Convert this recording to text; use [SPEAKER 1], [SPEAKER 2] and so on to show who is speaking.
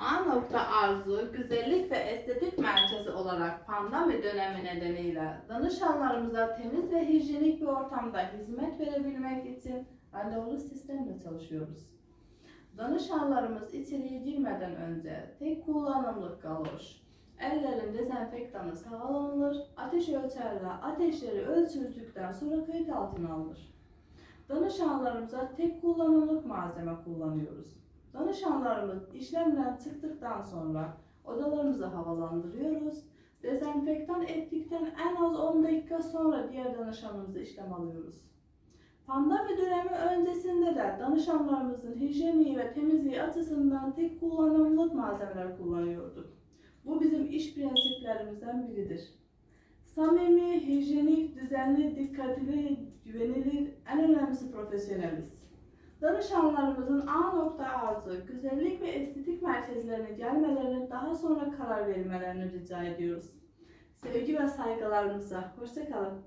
[SPEAKER 1] A nokta arzu, güzellik ve estetik merkezi olarak pandemi dönemi nedeniyle danışanlarımıza temiz ve hijyenik bir ortamda hizmet verebilmek için randevulu sistemle çalışıyoruz. Danışanlarımız içeriye girmeden önce tek kullanımlık galoş, ellerin dezenfektanı sağlanılır, ateş ölçerle ateşleri ölçüldükten sonra kayıt altına alınır. Danışanlarımıza tek kullanımlık malzeme kullanıyoruz. Danışanlarımız işlemden çıktıktan sonra odalarımızı havalandırıyoruz. Dezenfektan ettikten en az 10 dakika sonra diğer danışanımıza işlem alıyoruz. Pandemi dönemi öncesinde de danışanlarımızın hijyeni ve temizliği açısından tek kullanımlık malzemeler kullanıyorduk. Bu bizim iş prensiplerimizden biridir. Samimi, hijyenik, düzenli, dikkatli, güvenilir, en önemlisi profesyoneliz. Danışanlarımızın A nokta arzu, güzellik ve estetik merkezlerine gelmelerini daha sonra karar vermelerini rica ediyoruz. Sevgi ve saygılarımıza. Hoşçakalın.